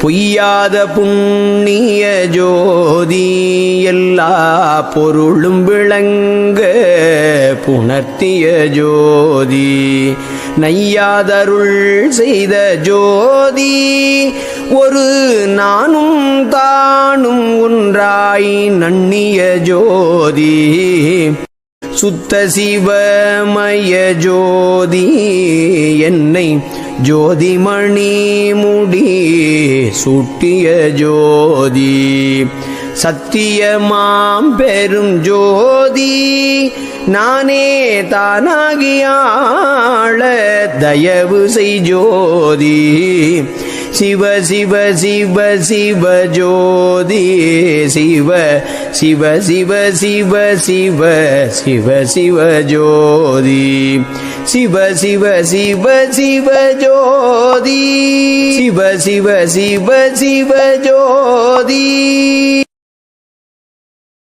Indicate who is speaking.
Speaker 1: பொய்யாத புண்ணிய ஜோதி எல்லா பொருளும் விளங்க புணர்த்திய ஜோதி. நையாதருள் செய்த ஜோதி ஒரு நானும் தானும் ஒன்றாய் நன்னிய ஜோதி. சுத்த சிவமய ஜோதி என்னை ஜோதிமணி முடி சுட்டிய ஜோதி சத்தியமாம் பெரும் ஜோதி நானே தானாகியாள தயவு செய் ஜோதி சிவ சிவ சிவ சிவ ஜோதி சிவ சிவ சிவ சிவ சிவ சிவ சிவ ஜோதி சிவ சிவ சிவ சிவ ஜோதி. சிவ சிவ சிவ சிவ ஜோதி.